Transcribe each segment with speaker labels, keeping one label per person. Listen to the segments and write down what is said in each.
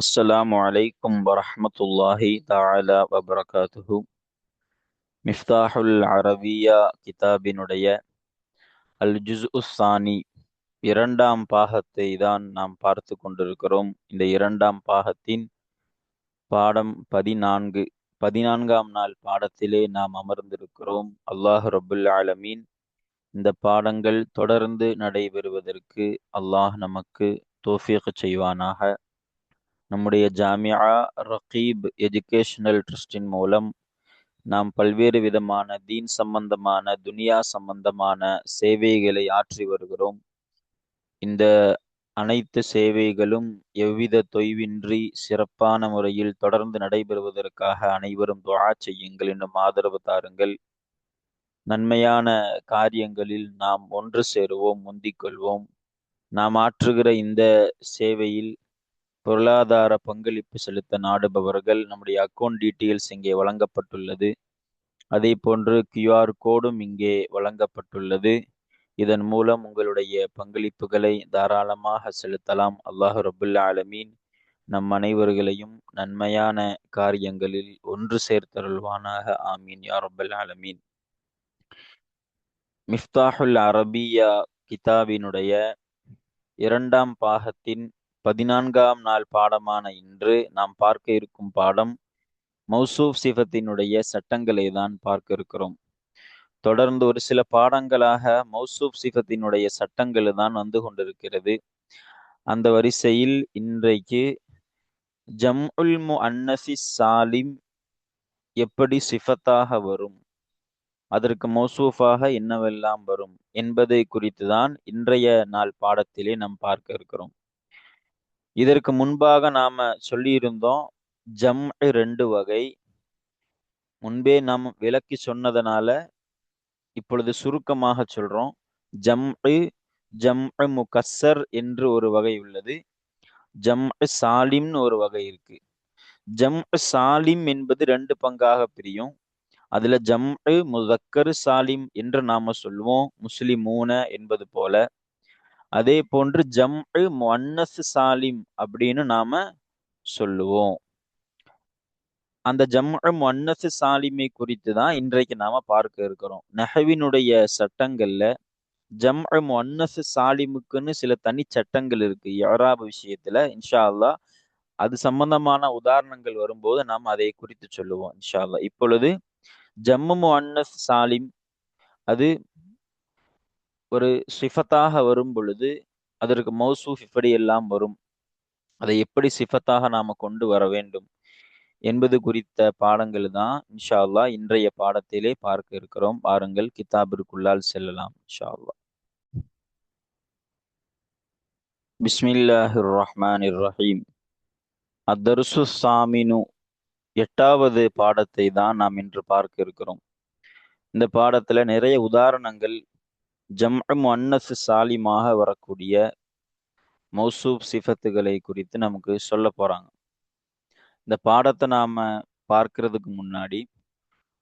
Speaker 1: السلام عليكم ورحمة الله تعالى وبركاته மிஃப்தாஹுல் அரபியா கிதாபினுடைய அல் juice உஸ்ஸானி இரண்டாம் பாகத்தை தான் நாம் பார்த்து கொண்டிருக்கிறோம் இந்த இரண்டாம் பாகத்தின் பாடம் பதினான்கு பதினான்காம் நாள் பாடத்திலே நாம் அமர்ந்திருக்கிறோம் அல்லாஹ் ரபுல் ஆலமீன் இந்த பாடங்கள் தொடர்ந்து நடைபெறுவதற்கு அல்லாஹ் நமக்கு தோஃபீக் செய்வானாக நம்முடைய ஜாமியா ரகீப் எஜுகேஷனல் ட்ரஸ்டின் மூலம் நாம் பல்வேறு விதமான தீன் சம்பந்தமான துனியா சம்பந்தமான சேவைகளை ஆற்றி வருகிறோம். இந்த அனைத்து சேவைகளும் எவ்வித தொய்வின்றி சிறப்பான முறையில் தொடர்ந்து நடைபெறுவதற்காக அனைவரும் துவா செய்யுங்கள் என்னும் ஆதரவு தாருங்கள். நன்மையான காரியங்களில் நாம் ஒன்று சேருவோம் முந்திக் கொள்வோம். நாம் ஆற்றுகிற இந்த சேவையில் பொருளாதார பங்களிப்பு செலுத்த நாடுபவர்கள் நம்முடைய அக்கௌண்ட் டீட்டெயில்ஸ் இங்கே வழங்கப்பட்டுள்ளது. அதே போன்று கியூஆர் கோடும் இங்கே வழங்கப்பட்டுள்ளது. இதன் மூலம் உங்களுடைய பங்களிப்புகளை தாராளமாக செலுத்தலாம். அல்லாஹ் ரபுல்லா ஆலமீன் நம் அனைவர்களையும் நன்மையான காரியங்களில் ஒன்று சேர்த்தருள்வானாக. ஆமீன். யா ரபுல் ஆலமீன். மிஃப்தாஹுல் அரபியா கிதாபினுடைய இரண்டாம் பாகத்தின் பதினான்காம் நாள் பாடமான இன்று நாம் பார்க்க இருக்கும் பாடம் மௌசூப் சிஃபத்தினுடைய சட்டங்களை தான் பார்க்க இருக்கிறோம். தொடர்ந்து ஒரு சில பாடங்களாக மௌசூப் சிஃபத்தினுடைய சட்டங்கள் தான் வந்து கொண்டிருக்கிறது. அந்த வரிசையில் இன்றைக்கு ஜம் உல் மு அன்னசி சாலிம் எப்படி சிஃபத்தாக வரும்? அதற்கு மௌசூஃபாக என்னவெல்லாம் வரும் என்பதை குறித்து தான் இன்றைய நாள் பாடத்திலே நாம் பார்க்க இருக்கிறோம். இதற்கு முன்பாக நாம சொல்லியிருந்தோம் ஜம் ரெண்டு வகை. முன்பே நாம் விளக்கி சொன்னதனால இப்பொழுது சுருக்கமாக சொல்றோம். ஜம் ஜம் முகசர் என்று ஒரு வகை உள்ளது. ஜம் சாலிம்னு ஒரு வகை இருக்கு. ஜம் சாலிம் என்பது ரெண்டு பங்காக பிரியும். அதுல ஜம் முதக்கர் சாலிம் என்று நாம சொல்லுவோம் முஸ்லிமூன என்பது போல. அதே போன்று ஜம் மன்னஸ் சாலிம் அப்படின்னு நாம சொல்லுவோம். அந்த ஜம்ரு மன்னஸ் சாலிமை குறித்து தான் இன்றைக்கு நாம பார்க்க இருக்கிறோம். நெஹவினுடைய சட்டங்கள்ல ஜம் மன்னஸ் சாலிமுக்குன்னு சில தனி சட்டங்கள் இருக்கு. யராப் விஷயத்துல இன்ஷா அல்லா அது சம்பந்தமான உதாரணங்கள் வரும்போது நாம் அதை குறித்து சொல்லுவோம் இன்ஷா அல்லா இப்பொழுது ஜம்மு அன்னஸ் சாலிம் அது ஒரு சிஃபத்தாக வரும் பொழுது அதற்கு மௌசூஃப் இப்படி எல்லாம் வரும். அதை எப்படி சிஃபத்தாக நாம கொண்டு வர வேண்டும் என்பது குறித்த பாடங்கள் தான் இன்ஷா அல்லா இன்றைய பாடத்திலே பார்க்க இருக்கிறோம். பாருங்கள் கிதாபிற்குள்ளால் செல்லலாம் இன்ஷா அல்லா பிஸ்மில்லாஹிர் ரஹ்மான் ரஹீம் அத்தர்சு சாமினு. எட்டாவது பாடத்தை தான் நாம் இன்று பார்க்க இருக்கிறோம். இந்த பாடத்துல நிறைய உதாரணங்கள் ஜம் அன்னஸ் சாலிமாக வரக்கூடிய மௌசூப் சிஃபத்துகளை குறித்து நமக்கு சொல்ல போறாங்க. இந்த பாடத்தை நாம பார்க்கறதுக்கு முன்னாடி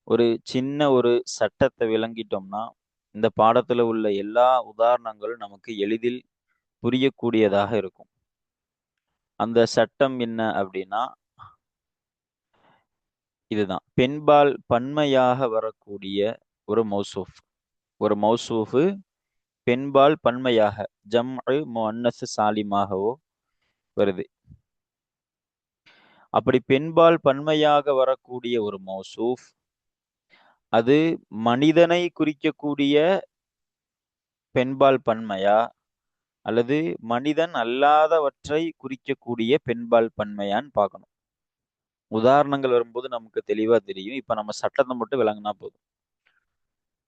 Speaker 1: ஒரு சின்ன ஒரு சட்டத்தை விளங்கிட்டோம்னா இந்த பாடத்தில் உள்ள எல்லா உதாரணங்களும் நமக்கு எளிதில் புரியக்கூடியதாக இருக்கும். அந்த சட்டம் என்ன அப்படின்னா இதுதான். பெண்பால் பன்மையாக வரக்கூடிய ஒரு மௌசூஃப் ஒரு மௌசூஃபு பெண்பால் பன்மையாக ஜம் அன்னசு சாலிமாகவோ வருது. அப்படி பெண்பால் பன்மையாக வரக்கூடிய ஒரு மௌசூஃப் அது மனிதனை குறிக்கக்கூடிய பெண்பால் பன்மையா? அல்லது மனிதன் அல்லாதவற்றை குறிக்கக்கூடிய பெண்பால் பன்மையான்னு பார்க்கணும். உதாரணங்கள் வரும்போது நமக்கு தெளிவா தெரியும். இப்ப நம்ம சட்டத்தை மட்டும் விளங்கினா போதும்.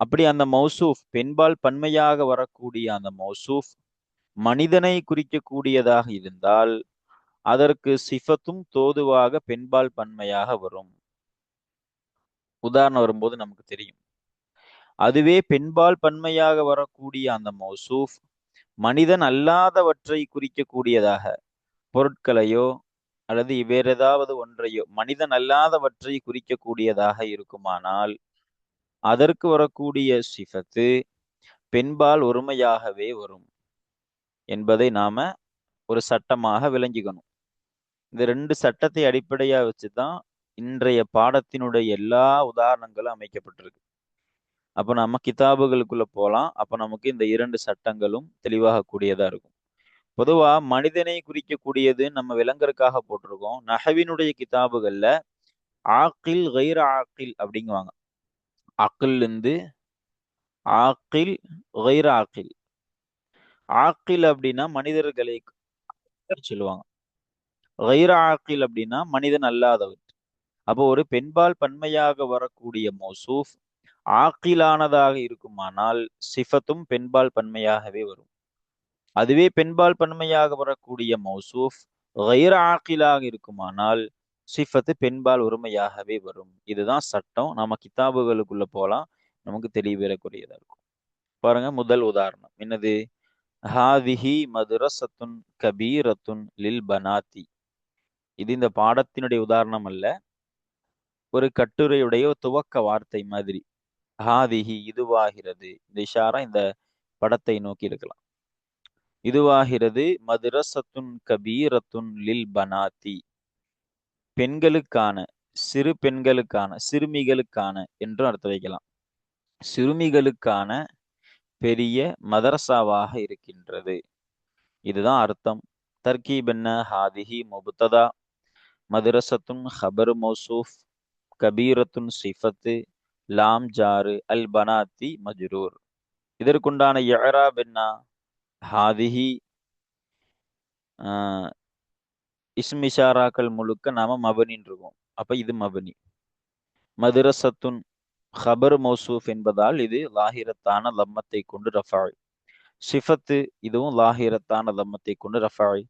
Speaker 1: அப்படி அந்த மௌசூஃப் பெண்பால் பன்மையாக வரக்கூடிய அந்த மௌசூஃப் மனிதனை குறிக்கக்கூடியதாக இருந்தால் அதற்கு சிஃபத்தும் தோதுவாக பெண்பால் பன்மையாக வரும். உதாரணம் வரும்போது நமக்கு தெரியும். அதுவே பெண்பால் பன்மையாக வரக்கூடிய அந்த மௌசூஃப் மனிதன் அல்லாதவற்றை குறிக்கக்கூடியதாக பொருட்களையோ அல்லது வேற ஏதாவது ஒன்றையோ மனிதன் அல்லாதவற்றை குறிக்கக்கூடியதாக இருக்குமானால் அதற்கு வரக்கூடிய சிஃபத்து பெண்பால் ஒருமையாகவே வரும் என்பதை நாம ஒரு சட்டமாக விளங்கிக்கணும். இந்த ரெண்டு சட்டத்தை அடிப்படையா வச்சுதான் இன்றைய பாடத்தினுடைய எல்லா உதாரணங்களும் அமைக்கப்பட்டிருக்கு. அப்போ நம்ம கிதாபுகளுக்குள்ள போகலாம் அப்போ நமக்கு இந்த இரண்டு சட்டங்களும் தெளிவாக கூடியதா இருக்கும். பொதுவா மனிதனை குறிக்கக்கூடியது நம்ம விலங்கருக்காக போட்டிருக்கோம். நகவினுடைய கிதாபுகள்ல ஆக்கில் கைர ஆக்கில் அப்படிங்குவாங்க. அக்கில் இருந்து ஆக்கில் கைர ஆக்கில் ஆக்கில் அப்படின்னா மனிதர்களை சொல்லுவாங்க. கைர ஆக்கில் அப்படின்னா மனிதன் அல்லாதவர் அப்போ ஒரு பெண்பால் பன்மையாக வரக்கூடிய மோசூஃப் ஆக்கிலானதாக இருக்குமானால் சிஃபத்தும் பெண்பால் பன்மையாகவே வரும். அதுவே பெண்பால் பன்மையாக வரக்கூடிய மௌசூஃப் கைர ஆக்கிலாக இருக்குமானால் சிஃபத்து பெண்பால் உரிமையாகவே வரும். இதுதான் சட்டம். நம்ம கிதாபுகளுக்குள்ள போலாம். நமக்கு தெளிவேறக்கூடியதா இருக்கும். பாருங்க முதல் உதாரணம். என்னது? ஹாதிஹி மதுரசத்துன் கபீரத்துன் லில் பனாத்தி. இது இந்த பாடத்தினுடைய உதாரணம் அல்ல. ஒரு கட்டுரையுடைய துவக்க வார்த்தை மாதிரி. ஹாதிஹி இதுவாகிறது. இந்த இஷாரா இந்த படத்தை நோக்கி இருக்கலாம். இதுவாகிறது மதுரசத்துன் கபீரத்துன் லில் பனாத்தி. பெண்களுக்கான சிறு பெண்களுக்கான சிறுமிகளுக்கான என்றும் அர்த்தம் வைக்கலாம். சிறுமிகளுக்கான பெரிய மதரசாவாக இருக்கின்றது. இதுதான் அர்த்தம். தர்கீப் என்ன? ஹாதிஹி முபுத்ததா. மதுரசத்துன் ஹபர் மௌசூஃப் கபீரத்துன் சிஃபத்து லாம் ஜாரு அல் பனாத்தி மஜ்ரூர். இதற்குண்டான எழராப் என்ன? ஹாதிஹி இஸ்மிஷாராக்கள் முழுக்க நாம மபனின் இருக்கோம் அப்ப இது மபனி. மதுரசத்துன் ஹபர் மௌசூஃப் என்பதால் இது லாஹிரத்தான லம்மத்தை கொண்டு ரஃபாய். சிஃபத்து இதுவும் லாஹிரத்தான லம்மத்தை கொண்டு ரஃபாய்.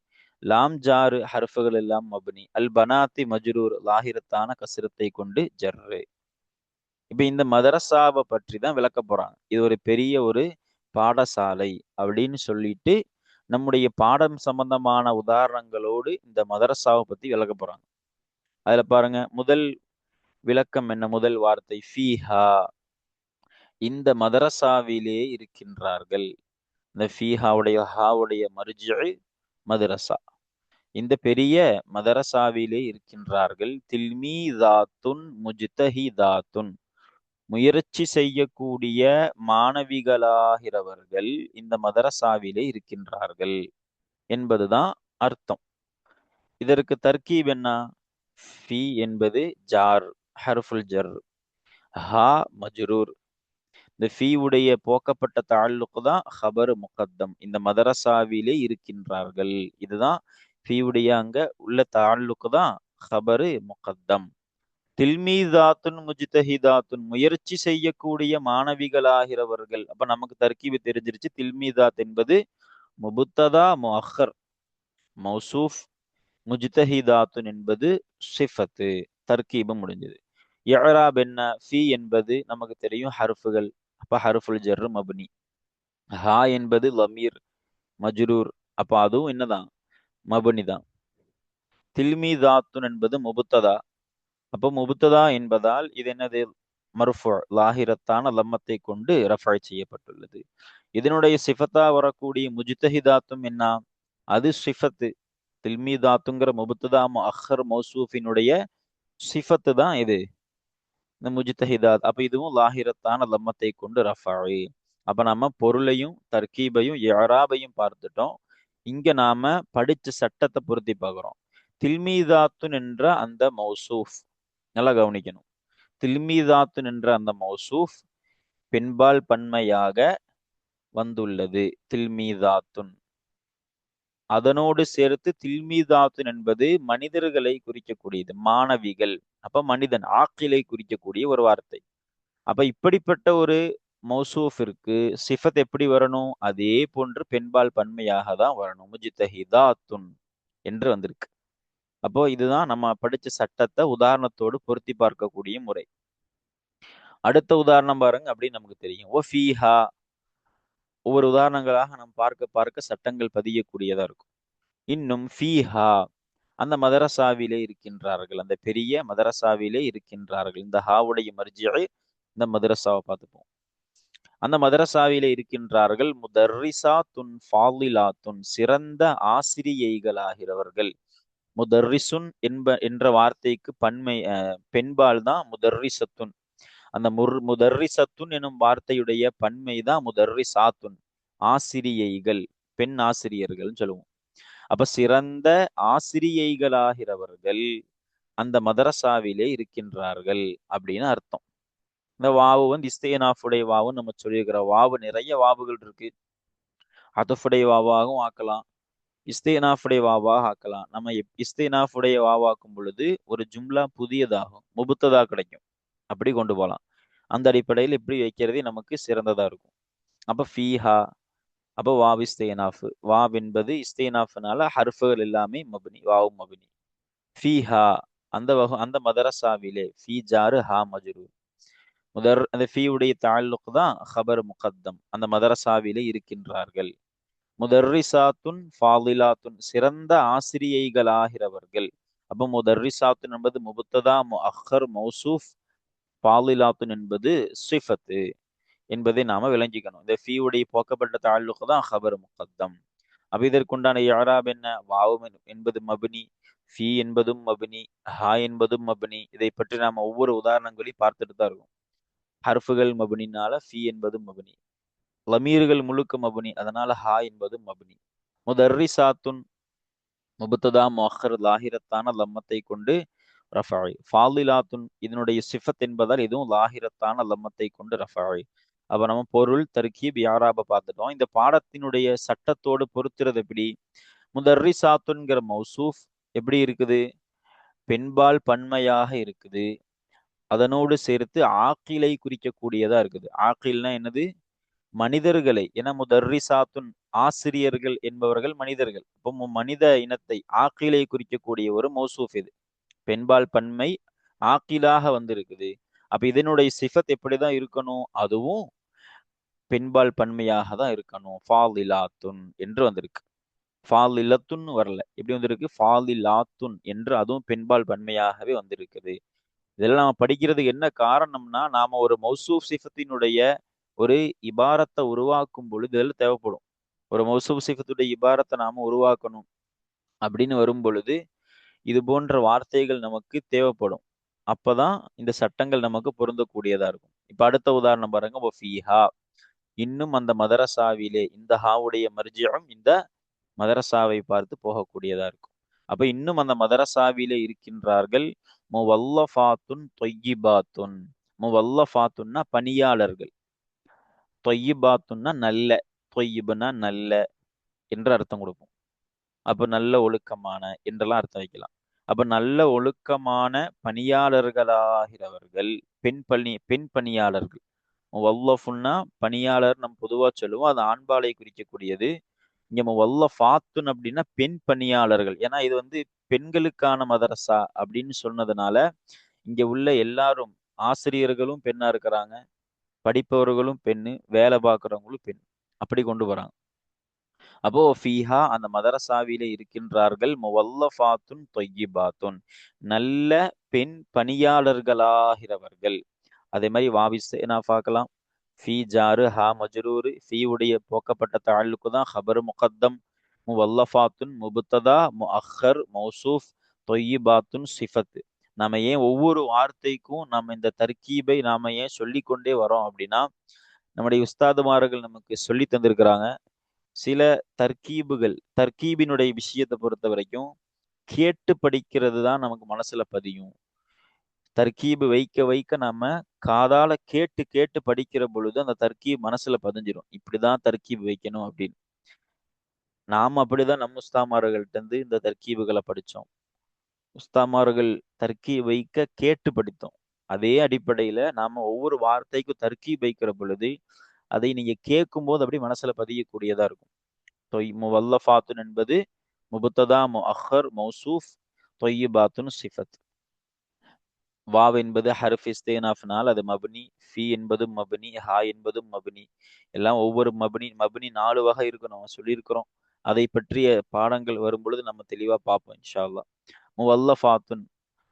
Speaker 1: லாம் ஜாரு ஹர்ஃபுகள் எல்லாம் மபனி. அல் பனாத்தி மஜ்ரூர் லாஹிரத்தான கசிரத்தை கொண்டு ஜர்ரு. இப்ப இந்த மதரசாவை பற்றி தான் விளக்க போறாங்க. இது ஒரு பெரிய ஒரு பாடசாலை அப்படின்னு சொல்லிட்டு நம்முடைய பாடம் சம்பந்தமான உதாரணங்களோடு இந்த மதரசாவை பத்தி விளக்க போறாங்க. அதுல பாருங்க முதல் விளக்கம் என்ன? முதல் வார்த்தை ஃபீஹா இந்த மதரசாவிலே இருக்கின்றார்கள். இந்த ஃபீஹாவுடைய ஹாவுடைய மருஜ மதரசா. இந்த பெரிய மதரசாவிலே இருக்கின்றார்கள். தில்மீதாத்துன் முஜ்தஹிதாத்துன். முயற்சி செய்யக்கூடிய மாணவிகளாகிறவர்கள் இந்த மதரசாவிலே இருக்கின்றார்கள் என்பதுதான் அர்த்தம். இதற்கு தர்கீப் என்ன? ஃபி என்பது ஜார் ஹர்ஃபுல் ஜர் ஹா மஜ்ரூர். இந்த ஃபீ உடைய போக்கப்பட்ட தாழ்லுக்கு தான் ஹபர் முகத்தம். இந்த மதரசாவிலே இருக்கின்றார்கள். இதுதான் ஃபீ உடைய அங்க உள்ள தாழ்லுக்கு தான் ஹபரு முகத்தம். தில்மீதாத்துன் முஜ்தஹிதாத்துன் முயற்சி செய்யக்கூடிய மாணவிகளாகிறவர்கள். அப்ப நமக்கு தர்கீபு தெரிஞ்சிருச்சு. தில்மீதாத் என்பது முபுத்ததா முஹர் மௌசூஃப் முஜ்தஹிதாத்துன் என்பது சிஃபத்து தர்கீபு முடிஞ்சது. இஅராப் என்ன? ஃபி என்பது நமக்கு தெரியும் ஹர்ஃபுகள். அப்ப ஹர்ஃபுல் ஜர்ரு மபுனி. ஹா என்பது லமீர் மஜ்ரூர். அப்ப அதுவும் என்னதான்? மபுனி தான் தில்மீதாத்துன் என்பது முபுத்ததா அப்போ முபுத்ததா என்பதால் இது என்னது? மர்ஃபு லாஹிரத்தான லம்மத்தை கொண்டு ரஃபாய் செய்யப்பட்டுள்ளது. இதனுடைய சிஃபத்தா வரக்கூடிய முஜித்தஹிதாத்தும் என்ன? அது சிஃபத்து. தில்மிதாத்துங்கிற முபுத்ததா அஹர் மௌசூஃபினுடைய சிஃபத்து தான் இது. இந்த முஜித்தஹிதாத் அப்ப இதுவும் லாஹிரத்தான லம்மத்தை கொண்டு ரஃபாய் அப்ப நம்ம பொருளையும் தர்கீபையும் யாராபையும் பார்த்துட்டோம். இங்க நாம படிச்ச சட்டத்தை பொருத்தி பார்க்குறோம். தில்மீதாத்துன் என்ற அந்த மௌசூஃப். நல்லா கவனிக்கணும். தில்மீதாத்துன் என்ற அந்த மௌசூஃப் பெண்பால் பன்மையாக வந்துள்ளது. தில்மீதாத்துன் அதனோடு சேர்த்து தில்மீதாத்துன் என்பது மனிதர்களை குறிக்கக்கூடியது மாணவிகள். அப்ப மனிதன் ஆக்கிலை குறிக்கக்கூடிய ஒரு வார்த்தை. அப்ப இப்படிப்பட்ட ஒரு மௌசூஃபிற்கு சிஃபத் எப்படி வரணும்? அதே போன்று பெண்பால் பன்மையாக தான் வரணும். முஜித்தஹிதாத்துன் என்று வந்திருக்கு. அப்போ இதுதான் நம்ம படிச்ச சட்டத்தை உதாரணத்தோடு பொருத்தி பார்க்கக்கூடிய முறை. அடுத்த உதாரணம் பாருங்க அப்படின்னு நமக்கு தெரியும். ஓ ஃபீஹா. ஒவ்வொரு உதாரணங்களாக நம்ம பார்க்க பார்க்க சட்டங்கள் பதியக்கூடியதா இருக்கும். இன்னும் ஃபீஹா. அந்த மதரசாவிலே இருக்கின்றார்கள். அந்த பெரிய மதரசாவிலே இருக்கின்றார்கள். இந்த ஹாவுடைய மர்ஜியை இந்த மதரசாவை பார்த்துப்போம். அந்த மதரசாவிலே இருக்கின்றார்கள் முதர்ரிசா துன் ஃபாலிலா துன் சிறந்த ஆசிரியைகளாகிறவர்கள். முதர்ரிசுன் என்ப என்ற வார்த்தைக்கு பன்மை பெண்பால் தான் முதர்ரிசத்துன். அந்த முர் முதர்ரிசத்துன் எனும் வார்த்தையுடைய பன்மை தான் முதர்ரிசாத்துன். ஆசிரியைகள் பெண் ஆசிரியர்கள்னு சொல்லுவோம். அப்ப சிறந்த ஆசிரியைகளாகிறவர்கள் அந்த மதரசாவிலே இருக்கின்றார்கள் அப்படின்னு அர்த்தம். இந்த வாவு வந்து இஸ்தேனாஃபுடைய வாவுன்னு நம்ம சொல்லியிருக்கிற வாவு நிறைய வாவுகள் இருக்கு. அதஃபுடைய வாவாகவும் ஆக்கலாம். இஸ்தேனாஃபுடைய வாவாக ஆக்கலாம். நம்ம இஸ்தேனாஃபுடைய வாவாக்கும் பொழுது ஒரு ஜும்லா புதியதாகும். முபுத்ததாக கிடைக்கும். அப்படி கொண்டு போகலாம் அந்த அடிப்படையில் இப்படி வைக்கிறதே நமக்கு சிறந்ததா இருக்கும். அப்போ ஃபீஹா அப்போ வாவ் இஸ்தேனாஃப். வாவ் என்பது இஸ்தேனாஃப்னால ஹர்ஃபுகள் எல்லாமே மபினி வாவ் மபினி. ஃபீஹா அந்த வகு அந்த மதரசாவிலே ஃபீ ஜாரு ஹா மஜ்ரூ முதர் அந்த ஃபீவுடைய தாழ்லுக்கு தான் ஹபர் முகத்தம். அந்த மதரசாவிலே இருக்கின்றார்கள். முதர்ரிசாத்துன் ஃபாலிலாத்துன் சிறந்த ஆசிரியைகளாகிறவர்கள். அப்போ முதர்ரிசாத்துன் என்பது முபத்ததா அஹர் மௌசூஃப் ஃபாலிலாத்துன் என்பது சிஃபத்து என்பதை நாம விளங்கிக்கணும். இந்த ஃபீவுடைய போக்கப்பட்ட தாழ்லுக்கு தான் ஹபர் முகத்தம். அப்போ இதற்குண்டான யாராப் என்ன? வாவும் என்பது மபினி ஃபீ என்பதும் மபினி ஹா என்பதும் மபினி. இதை பற்றி நாம ஒவ்வொரு உதாரணங்களையும் பார்த்துட்டு தான் இருக்கும். ஹர்ஃபுகள் மபினினால ஃபீ என்பதும் மபினி. லமீர்கள் முழுக்க மபுனி அதனால ஹா என்பது மபினி. முதர்ரி சாத்துன் முபத்ததா மொஹர் லாஹிரத்தான லம்மத்தை கொண்டு ரஃபாய் ஃபாலிலாத்துன் இதனுடைய சிஃபத் என்பதால் இதுவும் லாஹிரத்தான லம்மத்தை கொண்டு ரஃபாய் அப்ப நம்ம பொருள் தர்கீப் யாராப பார்த்துட்டோம். இந்த பாடத்தினுடைய சட்டத்தோடு பொறுத்துறது எப்படி? முதர்ரி சாத்துன்கிற மௌசூஃப் எப்படி இருக்குது? பெண்பால் பன்மையாக இருக்குது. அதனோடு சேர்த்து ஆக்கிலை குறிக்கக்கூடியதா இருக்குது. ஆக்கில்னா என்னது? மனிதர்களை என முதர்ரி சாத்துன் ஆசிரியர்கள் என்பவர்கள் மனிதர்கள். இப்போ மனித இனத்தை ஆக்கிலை குறிக்கக்கூடிய ஒரு மௌசூஃப் இது. பெண்பால் பன்மை ஆக்கிலாக வந்திருக்குது. அப்ப இதனுடைய சிஃபத் எப்படிதான் இருக்கணும்? அதுவும் பெண்பால் பன்மையாக தான் இருக்கணும். ஃபால் இலாத்துன் என்று வந்திருக்கு. ஃபால் வரல. எப்படி வந்திருக்கு? ஃபால் இலாத்துன் என்று அதுவும் பெண்பால் பன்மையாகவே வந்திருக்குது. இதெல்லாம் நம்ம படிக்கிறதுக்கு என்ன காரணம்னா நாம ஒரு மௌசூஃப் சிஃபத்தினுடைய ஒரு இபாரத்தை உருவாக்கும் பொழுது இதில் தேவைப்படும். ஒரு மௌசூப் சிஃபத்துடைய இபாரத்தை நாம உருவாக்கணும் அப்படின்னு வரும் பொழுது இது போன்ற வார்த்தைகள் நமக்கு தேவைப்படும். அப்பதான் இந்த சட்டங்கள் நமக்கு பொருந்தக்கூடியதா இருக்கும். இப்ப அடுத்த உதாரணம் பாருங்க. ஃபீஹா. இன்னும் அந்த மதரசாவிலே இந்த ஹாவுடைய மர்ஜியம் இந்த மதரசாவை பார்த்து போகக்கூடியதா இருக்கும். அப்ப இன்னும் அந்த மதரசாவிலே இருக்கின்றார்கள். முவல்லஃபாத்துன் தொய்யிபாத்துன். முவல்லஃபாத்துன்னா பணியாளர்கள். தொய்யிபாத்துன்னா நல்ல தொய்யிபுனா நல்ல என்று அர்த்தம் கொடுப்போம். அப்போ நல்ல ஒழுக்கமான என்றெல்லாம் அர்த்தம் வைக்கலாம். அப்போ நல்ல ஒழுக்கமான பணியாளர்களாகிறவர்கள் பெண் பணி பெண் பணியாளர்கள். வல்லஃபுன்னா பணியாளர் நம்ம பொதுவாக சொல்லுவோம். அது ஆண்பாலை குறிக்கக்கூடியது. இங்க வல்ல ஃபாத்துன் அப்படின்னா பெண் பணியாளர்கள். ஏன்னா இது வந்து பெண்களுக்கான மதரசா அப்படின்னு சொன்னதுனால இங்கே உள்ள எல்லாரும் ஆசிரியர்களும் பெண்ணா இருக்கிறாங்க. படிப்பவர்களும் பெண்ணு வேலை பார்க்குறவங்களும் பெண். அப்படி கொண்டு வராங்க. அப்போ ஃபீஹா அந்த மதரசாவிலே இருக்கின்றார்கள். முவல்லஃபாத்துன் தொய்யிபாத்துன் நல்ல பெண் பணியாளர்களாகிறவர்கள். அதே மாதிரி வாவிஸ் என்ன பார்க்கலாம்? ஃபீ ஜாரு ஹா மஜ்ரூரு ஃபீ உடைய போக்கப்பட்ட தாழ்லுக்கு தான் ஹபர் முகத்தம். முவல்லஃபாத்துன் முபுத்ததா மு அஹர் மௌசூஃப் தொய்யிபாத்துன் சிஃபத்து. நம்ம ஏன் ஒவ்வொரு வார்த்தைக்கும் நம்ம இந்த தர்கீபை நாம ஏன் சொல்லிக்கொண்டே வரோம் அப்படின்னா நம்முடைய உஸ்தாதுமார்கள் நமக்கு சொல்லி தந்திருக்கிறாங்க. சில தர்கீபுகள் தர்கீபினுடைய விஷயத்தை பொறுத்த வரைக்கும் கேட்டு படிக்கிறது தான் நமக்கு மனசுல பதியும். தர்கீபு வைக்க வைக்க நம்ம காதால கேட்டு கேட்டு படிக்கிற பொழுது அந்த தர்கீப் மனசுல பதிஞ்சிரும். இப்படிதான் தர்கீப் வைக்கணும் அப்படின்னு. நாம அப்படிதான் நம்ம உஸ்தாமார்கள்ட்ட இருந்து இந்த தர்கீபுகளை படிச்சோம். உஸ்தாமார்கள் தர்க்கி வைக்க கேட்டு படித்தோம். அதே அடிப்படையில நாம ஒவ்வொரு வார்த்தைக்கும் தர்க்கி வைக்கிற பொழுது அதை நீங்க கேட்கும் போது அப்படி மனசுல பதியக்கூடியதா இருக்கும். தொய் முவல்லஃபாத்துன் என்பது முபுத்ததா மு அஹர் மௌசூஃப் தொய்யிபாத்துன் சிஃபத். வாவ் என்பது ஹர்ஃப் இஸ்தேனாஃப்னால் அது மபினி ஃபி என்பதும் மபினி ஹா என்பதும் மபனி. எல்லாம் ஒவ்வொரு மபினி மபினி நாலு வகை இருக்கணும் சொல்லியிருக்கிறோம். அதை பற்றிய பாடங்கள் வரும் பொழுது நம்ம தெளிவா பார்ப்போம் இன்ஷா அல்லா முவல்லஃபாத்துன்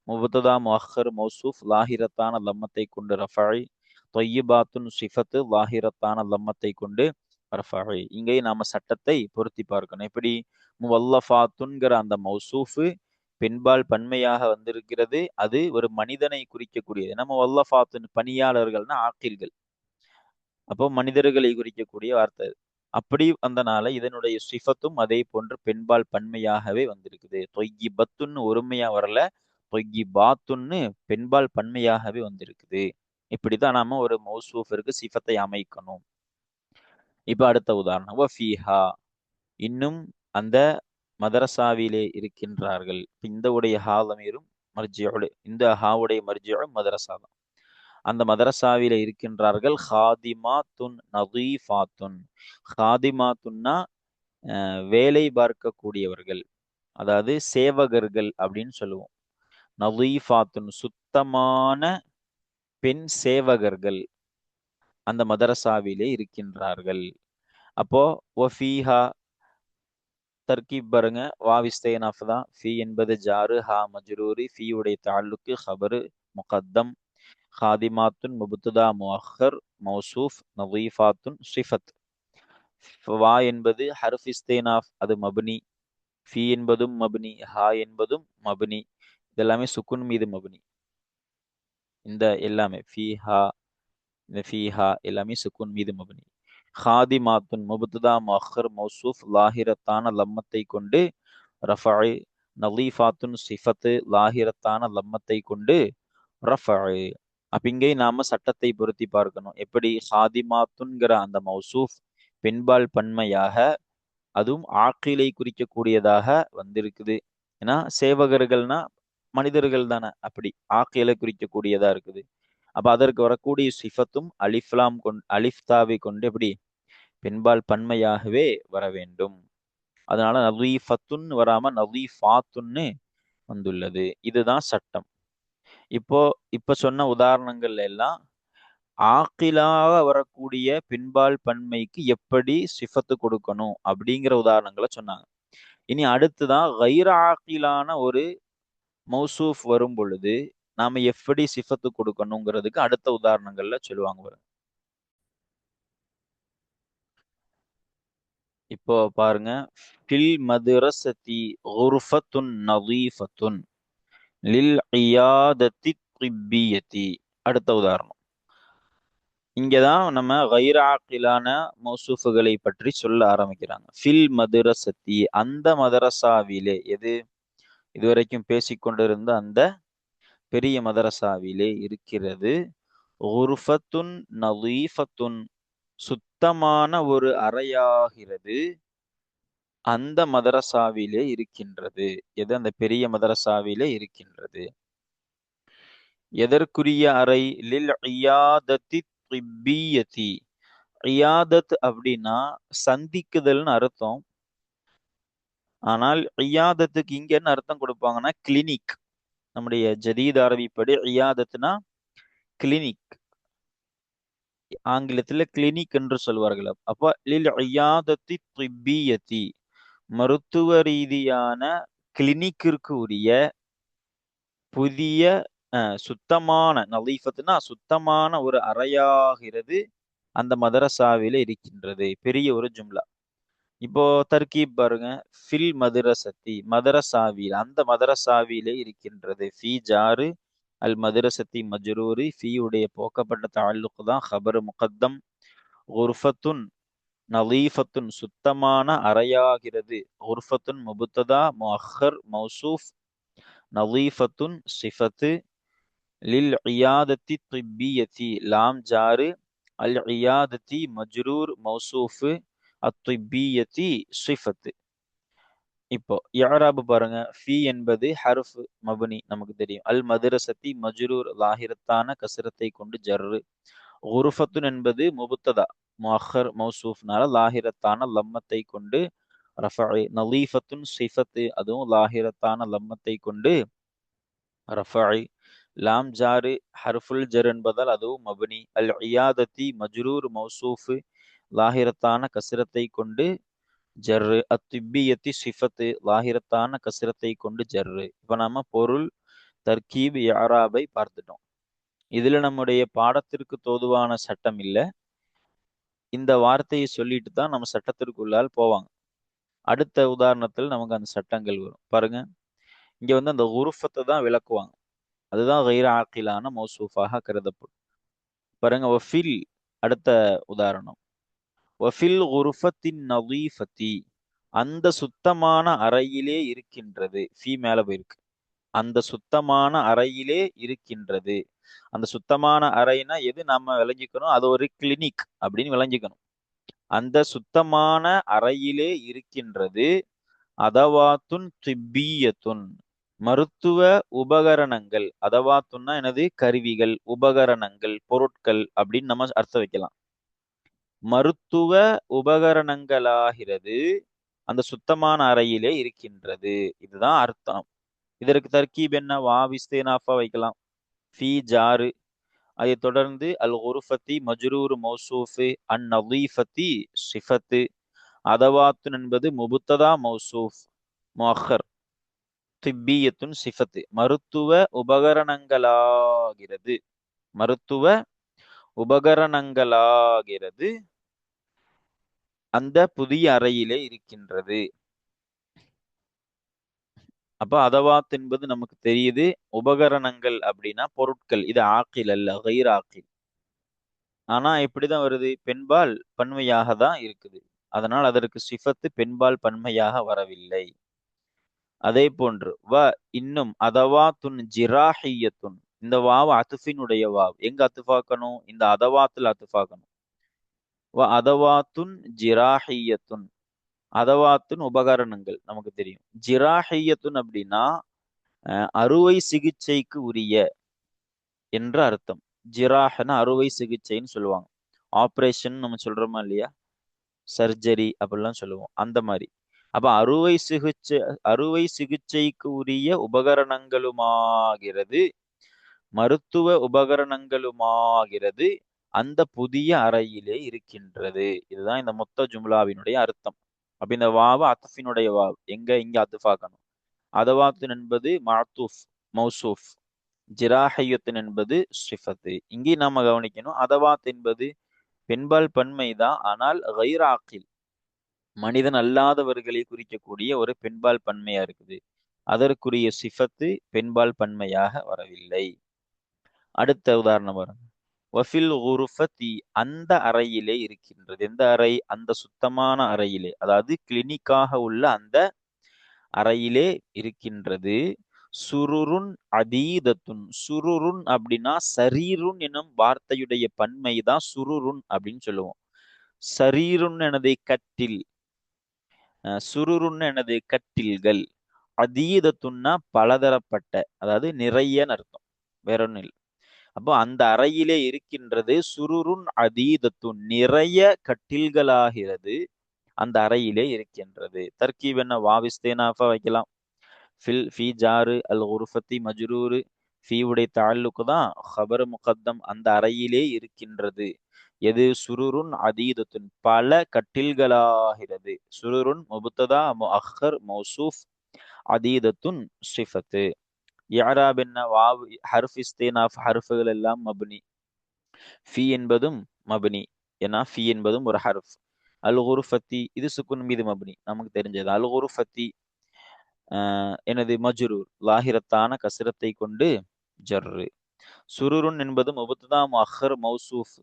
Speaker 1: முபத்ததா முஹர் மௌசூஃப் லாஹிரத்தான லம்மத்தை கொண்டு ரஃபாய் தொய்யிபாத்துன் சிஃபத்து லாஹிரத்தான லம்மத்தை கொண்டு ரஃபாய் இங்கே நாம சட்டத்தை பொருத்தி பார்க்கணும். எப்படி? முவல்லஃபாத்துங்கிற அந்த மௌசூஃபு பெண்பால் பன்மையாக வந்திருக்கிறது. அது ஒரு மனிதனை குறிக்கக்கூடியது. நம்ம வல்லஃபாத்துன் பணியாளர்கள்னா ஆக்கில்கள். அப்போ மனிதர்களை குறிக்கக்கூடிய வார்த்தை அப்படி வந்தனால இதனுடைய சிஃபத்தும் அதே போன்று பெண்பால் பன்மையாகவே வந்திருக்குது. தொய்கி பத்துன்னு ஒருமையா வரல தொய்கி பாத்துன்னு பெண்பால் பன்மையாகவே வந்திருக்குது. இப்படிதான் நாம ஒரு மௌசூஃபிற்கு சிஃபத்தை அமைக்கணும். இப்ப அடுத்த உதாரணம். ஃபீஹா இன்னும் அந்த மதரசாவிலே இருக்கின்றார்கள். இந்த உடைய ஹாதமீரும் மர்ஜியோடு இந்த ஹாவுடைய மர்ஜியோடு மதரசா தான் அந்த மதரசாவில இருக்கின்றார்கள் ஹாதிமா ஹாதிமாத்துன் நதீஃபாத்துன் ஹாதிமாத்துன்னா வேலை பார்க்கக்கூடியவர்கள். அதாவது சேவகர்கள் அப்படின்னு சொல்லுவோம். நதீஃபாத்துன் சுத்தமான பெண் சேவகர்கள் அந்த மதரசாவிலே இருக்கின்றார்கள். அப்போ ஒஃபீஹா தர்கீப் பாருங்க வாவிஸ்தேனாஃப் தான் ஃபி என்பது ஜாரு ஹா மஜ்ரூரி ஃபி தாலுக்கு ஹபரு முகத்தம் ஹாதிமாத்துன் முபுத்துதா முஹர் மௌசூஃப் நவீஃபாத்துன் ஷிஃபத் வா என்பது ஹர்ஃப் இஸ்தேனாஃப் அது மபுனி ஃபி என்பதும் மபுனி ஹா என்பதும் மபுனி இதெல்லாமே சுக்குன் மீது மபுனி இந்த எல்லாமே ஃபி ஹா இந்த ஃபி ஹா எல்லாமே சுக்குன் மீது மபுனி ஹாதிமாத்துன் முபுத்துதா முஹர் மௌசூஃப் லாஹிரத்தான லம்மத்தை கொண்டு ரஃபாய் நலீஃபாத்துன் சிஃபத்து லாஹிரத்தான லம்மத்தை கொண்டு ரஃபாய் அப்ப இங்கே நாம சட்டத்தை பொருத்தி பார்க்கணும். எப்படி? ஹாதிமாத்துங்கிற அந்த மௌசூஃப் பெண்பால் பன்மையாக அதுவும் ஆக்கிலை குறிக்கக்கூடியதாக வந்திருக்குது. ஏன்னா சேவகர்கள்னா மனிதர்கள் தானே. அப்படி ஆக்கிலை குறிக்கக்கூடியதா இருக்குது. அப்ப அதற்கு வரக்கூடிய சிஃபத்தும் அலிஃப்லாம் கொண்டு அலிஃப்தாவை கொண்டு எப்படி? பெண்பால் பன்மையாகவே வர வேண்டும். அதனால நவீஃபத்துன் வராம நவீஃபாத்துன்னு வந்துள்ளது. இதுதான் சட்டம். இப்போ இப்ப சொன்ன உதாரணங்கள்ல எல்லாம் ஆக்கிலாக வரக்கூடிய பின்பால் பன்மைக்கு எப்படி சிஃபத்து கொடுக்கணும் அப்படிங்கிற உதாரணங்களை சொன்னாங்க. இனி அடுத்துதான் கைர ஆக்கிலான ஒரு மௌசூஃப் வரும் பொழுது நாம எப்படி சிஃபத்து கொடுக்கணுங்கிறதுக்கு அடுத்த உதாரணங்கள்ல சொல்லுவாங்க பாருங்க. இப்போ பாருங்க ஃபில் மதுரசதி குர்ஃபத்துன் நதீஃபத்துன் லில் இயாதத்தி திப்பியத்தி அடுத்த உதாரணம். இங்கதான் நம்ம கைராக்கிலான மௌசூஃபுகளை பற்றி சொல்ல ஆரம்பிக்கிறாங்க. ஃபில் மதுரசத்தி அந்த மதரசாவிலே எது? இதுவரைக்கும் பேசிக்கொண்டிருந்த அந்த பெரிய மதரசாவிலே இருக்கிறது உருஃபத்துன் நவீஃபத்துன் சுத்தமான ஒரு அறையாகிறது அந்த மதரசாவிலே இருக்கின்றது. எது? அந்த பெரிய மதரசாவிலே இருக்கின்றது. எதற்குரிய அறை? லில் ஐயாதத்தி திப்பியத்தி. இயாதத் அப்படின்னா சந்திக்குதல்னு அர்த்தம். ஆனால் ஐயாதத்துக்கு இங்க என்ன அர்த்தம் கொடுப்பாங்கன்னா கிளினிக் நம்முடைய ஜதீத் அரபிப்படி ஐயாதத்னா கிளினிக் ஆங்கிலத்துல கிளினிக் என்று சொல்வார்கள். அப்ப லில் ஐயாதத்தி திப்பியத்தி. மருத்துவ ரீதியான கிளினிக்கிற்கு உரிய புதிய சுத்தமான நலீஃபத்துனா சுத்தமான ஒரு அறையாகிறது அந்த மதரசாவில இருக்கின்றது. பெரிய ஒரு ஜும்லா. இப்போ தர்கீப் பாருங்க. ஃபில் மதுரசத்தி மதரசாவில் அந்த மதரசாவிலே இருக்கின்றது. ஃபி ஜாரு அல் மதுரசத்தி மஜ்ரூரி ஃபீயுடைய போக்கப்பட்ட தாழ்லுக்கு தான் ஹபர் முகத்தம் குர்ஃபத்துன் நலீஃபத்துன் சுத்தமான அறையாகிறது. உர்ஃபத்துன் முபுத்ததா முஹர் மௌசூஃப். நலீஃபத்துன் சிஃபத்து. லில் இயாதத்தி திப்பியத்தி லாம் ஜாரு அல் இயாதத்தி மஜ்ரூர் மௌசூஃபு. அத்திப்பியத்தி சிஃபத்து. இப்போ யாராபு பாருங்க. ஃபி என்பது ஹர்ஃப் மபுனி நமக்கு தெரியும். அல் மதுரசத்தி மஜ்ரூர் லாஹிரத்தான கசரத்தை கொண்டு ஜர்ரு. உருஃபத்துன் என்பது முபுத்ததா. முஹர் மௌசூஃப்னால லாஹிரத்தான லம்மத்தை கொண்டு ரஃபை நலீஃபத்துன் சிஃபத்து அதுவும் லாஹிரத்தான லம்மத்தை கொண்டு ரஃபை லாம் ஜாரு ஹர்ஃபுல் ஜர் என்பதால் அதுவும் மபுனி. அல் இயாதத்தி மஜ்ரூர் மௌசூஃபு லாஹிரத்தான கசிரத்தை கொண்டு ஜர்ரு அத்திப்பியத்தி சிஃபத்து லாஹிரத்தான கசிரத்தை கொண்டு ஜர்ரு இப்போ நாம பொருள் தர்கீப் யாராபை பார்த்துட்டோம். இதுல நம்முடைய பாடத்திற்கு தோதுவான சட்டம் இல்லை. இந்த வார்த்தையை சொல்லிட்டு தான் நம்ம சட்டத்திற்குள்ளால் போவாங்க. அடுத்த உதாரணத்தில் நமக்கு அந்த சட்டங்கள் வரும். பாருங்க. இங்க வந்து அந்த உருஃபத்தை தான் விளக்குவாங்க. அதுதான் கயிற ஆக்கிலான மௌசூஃபாக கருதப்படும். பாருங்க ஒஃபில் அடுத்த உதாரணம். ஒஃபில் உருஃபத்தின் நவீஃபத்தி அந்த சுத்தமான அறையிலே இருக்கின்றது ஃபி மேல போயிருக்கு. அந்த சுத்தமான அறையிலே இருக்கின்றது. அந்த சுத்தமான அறைனா எது? நாம விளங்கிக்கணும். அது ஒரு கிளினிக் அப்படின்னு விளங்கிக்கணும். அந்த சுத்தமான அறையிலே இருக்கின்றது அதவாத்துன் திப்பியத்துன். மருத்துவ உபகரணங்கள். அதவாத்துன்னா எனது கருவிகள் உபகரணங்கள் பொருட்கள் அப்படின்னு நம்ம அர்த்தம் வைக்கலாம். மருத்துவ உபகரணங்களாகிறது அந்த சுத்தமான அறையிலே இருக்கின்றது. இதுதான் அர்த்தம். இதற்கு தர்கீப் என்ன? வா விஸ்தேனாஃபா வைக்கலாம். ஃபி ஜாரு. அதை தொடர்ந்து அல் குருஃபத்தி மஜ்ரூர் மௌசூஃபு அன் நவீஃபத்தி ஷிஃபத்து. அதவாத்துன் என்பது முபுத்ததா மௌசூஃப் மொஹர் திப்பியத்துன் சிஃபத்து மருத்துவ உபகரணங்களாகிறது. மருத்துவ உபகரணங்களாகிறது. அந்த புதிய அறையிலே இருக்கின்றது. அப்ப அதவாத் என்பது நமக்கு தெரியுது. உபகரணங்கள் அப்படின்னா பொருட்கள். இது ஆக்கில் அல்ல கயிர் ஆக்கில். ஆனா இப்படிதான் வருது. பெண்பால் பன்மையாக தான் இருக்குது. அதனால் அதற்கு சிஃபத்து பெண்பால் பன்மையாக வரவில்லை. அதே போன்று வ இன்னும் அதவாத்துன் ஜிராஹியத்துன். இந்த வாவ் அத்துஃபினுடைய வாவ். எங்க அத்துஃபாக்கணும்? இந்த அதவாத்துல அத்துஃபாக்கணும். வ அதவாத்துன் ஜிராஹியத்துன். அதவாத்துன்னு உபகரணங்கள் நமக்கு தெரியும். ஜிராஹியத்துன்னு அப்படின்னா அறுவை சிகிச்சைக்கு உரிய என்ற அர்த்தம். ஜிராஹன அறுவை சிகிச்சைன்னு சொல்லுவாங்க. ஆப்ரேஷன் நம்ம சொல்றோமா இல்லையா? சர்ஜரி அப்படிலாம் சொல்லுவோம். அந்த மாதிரி அப்ப அறுவை சிகிச்சை அறுவை சிகிச்சைக்கு உரிய உபகரணங்களுமாகிறது மருத்துவ உபகரணங்களுமாகிறது அந்த புதிய அறையிலே இருக்கின்றது. இதுதான் இந்த மொத்த ஜும்லாவினுடைய அர்த்தம். அப்ப இந்த வாவ அத்தஃபினுடைய வாவ். எங்க? இங்க அத்துஃபாக்கணும். அதவாத்தின் என்பது மாத்தூஃப் மௌசூஃப். ஜிராஹையத்தின் என்பது ஷிஃபத்து இங்கே நாம கவனிக்கணும். அதவாத் என்பது பெண்பால் பன்மைதான் ஆனால் கைராக்கில் மனிதன் அல்லாதவர்களை குறிக்கக்கூடிய ஒரு பெண்பால் பன்மையா இருக்குது. அதற்குரிய சிஃபத்து பெண்பால் பன்மையாக வரவில்லை. அடுத்த உதாரணம் வரும் வஃபில் உருஃபத்தி அந்த அறையிலே இருக்கின்றது. எந்த அறை? அந்த சுத்தமான அறையிலே. அதாவது கிளினிக்காக உள்ள அந்த அறையிலே இருக்கின்றது. சுருருன் அதீதத்துன். சுருருன் அப்படின்னா சரீருன் எனும் வார்த்தையுடைய பன்மை தான் சுருருன் அப்படின்னு சொல்லுவோம். சரீருன் எனது கட்டில். சுருருன் எனது கட்டில்கள். அதீதத்துன்னா பலதரப்பட்ட அதாவது நிறையன்னு அர்த்தம். வேற ஒன்றும் இல்லை. அப்போ அந்த அறையிலே இருக்கின்றது சுருருன் அதீதத்துன் நிறைய கட்டில்களாகிறது அந்த அறையிலே இருக்கின்றது. தர்கீப் என்ன வாவிஸ்தேனாஃபா வைக்கலாம். ஃபில் ஃபி ஜாரு அல் உருஃபத்தி மஜ்ரூரு ஃபீவுடைய தாழ்லுக்கு தான் ஹபர் முகத்தம் அந்த அறையிலே இருக்கின்றது. எது? சுருருன் அதீதத்துன் பல கட்டில்களாகிறது. சுருருன் முபுத்ததா முஅஹர் மௌசூஃப் அதீதத்துன் ஸ்ரீஃபத்து யாராப் என்ன வாவ் ஹர்ஃப் இஸ்தேனாஃப் ஹர்ஃபுகள் எல்லாம் மப்னி. ஃபி என்பதும் மப்னி. ஏன்னா ஃபி என்பதும் ஒரு ஹர்ஃப். அல் ஃபத்தி இது சுக்குன் மீது மப்னி. நமக்கு தெரிஞ்சது. அல் ஃபத்தி எனது மஜ்ரூர் லாஹிரத்தான கசிரத்தை கொண்டு ஜர்ரு. சுருருன் என்பது முபத்துதாம் அஹர் மௌசூஃப்.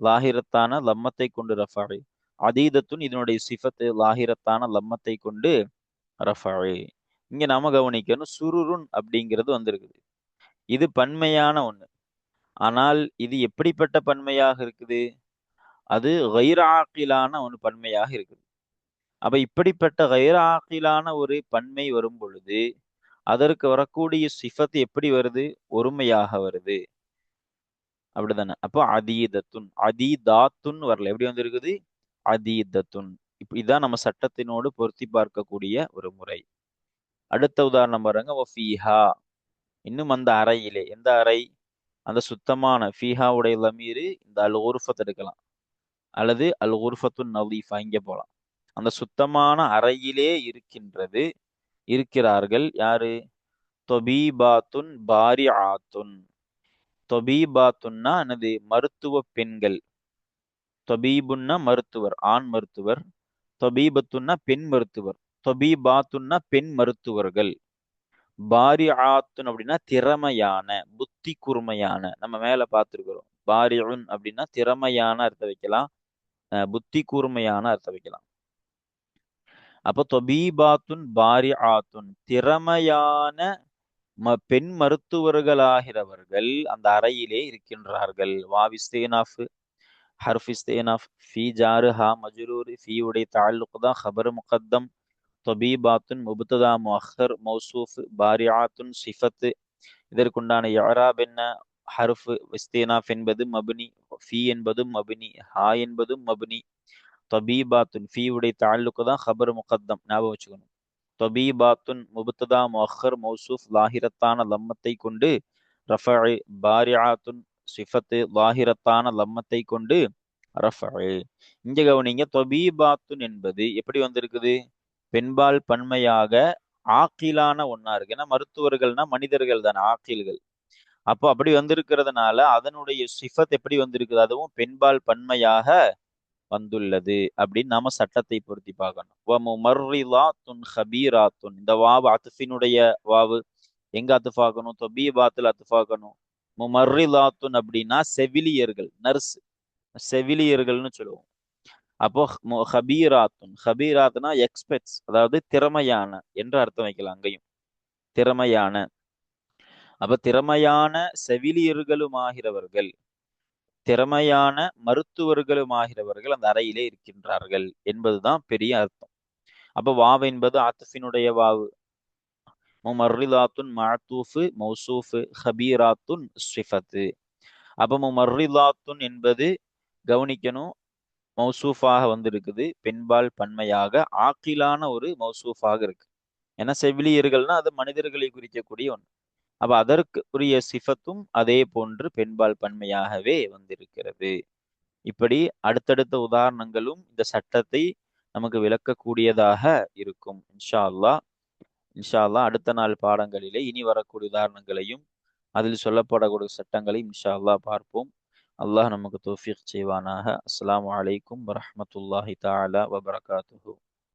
Speaker 1: லாஹிரத்தான லம்மத்தை கொண்டு ரஃபாழி அதீதத்துன் இதனுடைய சிஃபத்து லாஹிரத்தான லம்மத்தை கொண்டு ரஃபாழி இங்க நாம கவனிக்கணும். சுருருன் அப்படிங்கிறது வந்திருக்குது. இது பன்மையான ஒண்ணு. ஆனால் இது எப்படிப்பட்ட பன்மையாக இருக்குது? அது கைராக்கிலான ஒன்று பன்மையாக இருக்குது. அப்ப இப்படிப்பட்ட கைராக்கிலான ஒரு பன்மை வரும் பொழுது அதற்கு வரக்கூடிய சிஃபத் எப்படி வருது? ஒருமையாக வருது. அப்படிதானே? அப்போ அதீதத்துன் அதீதாத்துன் வரல. எப்படி வந்திருக்குது? அதீதத்துன். இப்ப இதான் நம்ம சட்டத்தினோடு பொருத்தி பார்க்கக்கூடிய ஒரு முறை. அடுத்த உதாரணம் பாருங்க. ஃபீஹா. இன்னும் அந்த அறையிலே எந்த அறை? அந்த சுத்தமான ஃபீஹாவுடைய லமீரு இந்த அல் உருஃபத் எடுக்கலாம். அல்லது அல் உருஃபத்துன் நவீஃபா இங்கே போகலாம் அந்த சுத்தமான அறையிலே இருக்கின்றது இருக்கிறார்கள் யாரு? தொபீபாத்துன் பாரி ஆத்துன் தொபீபாத்துன்னா எனது மருத்துவ பெண்கள். தொபீபுன்னா மருத்துவர் ஆண் மருத்துவர். தொபீபத்துன்னா பெண் மருத்துவர். தொபீபாத்துன்னா பெண் மருத்துவர்கள். பாரி ஆத்துன் அப்படின்னா திறமையான புத்தி கூர்மையான நம்ம மேல பார்த்துருக்கிறோம் பாரியுன் அப்படின்னா திறமையான அர்த்தம் வைக்கலாம். புத்தி கூர்மையான அர்த்தம் வைக்கலாம். அப்போ தொபீபாத்துன் பாரி ஆத்துன் திறமையான ம பெண் மருத்துவர்களாகிறவர்கள் அந்த அறையிலே இருக்கின்றார்கள். வாவிஸ்தேனாஃப் ஹர்ஃபிஸ்தேனாஃப் ஃபி ஜாரு ஹா மஜுரூர் ஃபி உடைய தாழ்லுக்கு தான் ஹபர் முகத்தம் தொபீபாத்துன் முபுத்ததா முஹர் மௌசூஃப் பாரியாத்துன் சிஃபத்து. இதற்குண்டான யாராப் என்ன? ஹர்ஃப் விஸ்தேனாஃப் என்பது மபுனி ஃபி என்பதும் மபுனி ஹா என்பதும் மபுனி. தொபீபாத்துன் ஃபீ உடைய தாழ்லுக்கு தான் ஹபர் முகத்தம். ஞாபகம் வச்சுக்கணும். தொபீபாத்துன் முபுத்ததா முஹர் மௌசூஃப் லாஹிரத்தான லம்மத்தை கொண்டு ரஃபை பாரியாத்துன் சிஃபத்து லாஹிரத்தான லம்மத்தை கொண்டு ரஃபை இங்க கவனிங்க தொபீபாத்துன் என்பது எப்படி வந்திருக்குது? பெண்பால் பன்மையாக ஆக்கிலான ஒன்னா இருக்கு. ஏன்னா மருத்துவர்கள்னா மனிதர்கள் தானே ஆக்கில்கள். அப்போ அப்படி வந்திருக்கிறதுனால அதனுடைய சிஃபத் எப்படி வந்திருக்குது? அதுவும் பெண்பால் பன்மையாக வந்துள்ளது அப்படின்னு நாம சட்டத்தை பொருத்தி பார்க்கணும். ஹபீராத்துன். இந்த வாவு அத்துஃபினுடைய வாவு. எங்க அத்துஃபாக்கணும்? தொபீபாத்தில் அத்துஃபாக்கணும். முமர்ரிலாத்துன் அப்படின்னா செவிலியர்கள் நர்ஸ். செவிலியர்கள்னு சொல்லுவோம். அப்போ ஹபீராத்துன் ஹபீராத்னா எக்ஸ்பெர்ட்ஸ் அதாவது திறமையான என்று அர்த்தம் வைக்கலாம் அங்கேயும். திறமையான. அப்ப திறமையான செவிலியர்களுமாகிறவர்கள் திறமையான மருத்துவர்களுமாகிறவர்கள் அந்த அறையிலே இருக்கின்றார்கள் என்பதுதான் பெரிய அர்த்தம். அப்ப வாவு என்பது ஆத்துஃபினுடைய வாவு. முமர்ரிலாத்துன் மாத்தூஃபு மௌசூஃபு ஹபீராத்துன் ஸ்விஃபத்து அப்ப முமர்ரிலாத்துன் என்பது கவனிக்கணும் மௌசூஃபாக வந்திருக்குது. பெண்பால் பன்மையாக ஆக்கிலான ஒரு மௌசூஃபாக இருக்கு. ஏன்னா செவிலியர்கள்னா அது மனிதர்களை குறிக்கக்கூடிய ஒன்று அப்ப அதற்கு உரிய சிஃபத்தும் அதே போன்று பெண்பால் பன்மையாகவே வந்திருக்கிறது. இப்படி அடுத்தடுத்த உதாரணங்களும் இந்த சட்டத்தை நமக்கு விளக்கக்கூடியதாக இருக்கும். இன்ஷா அல்லா இன்ஷா அல்லா அடுத்த நாள் பாடங்களிலே இனி வரக்கூடிய உதாரணங்களையும் அதில் சொல்லப்படக்கூடிய சட்டங்களையும் இன்ஷா அல்லா பார்ப்போம். الله نمک توفیق چیوانا السلام عليكم ورحمة الله تعالى وبركاته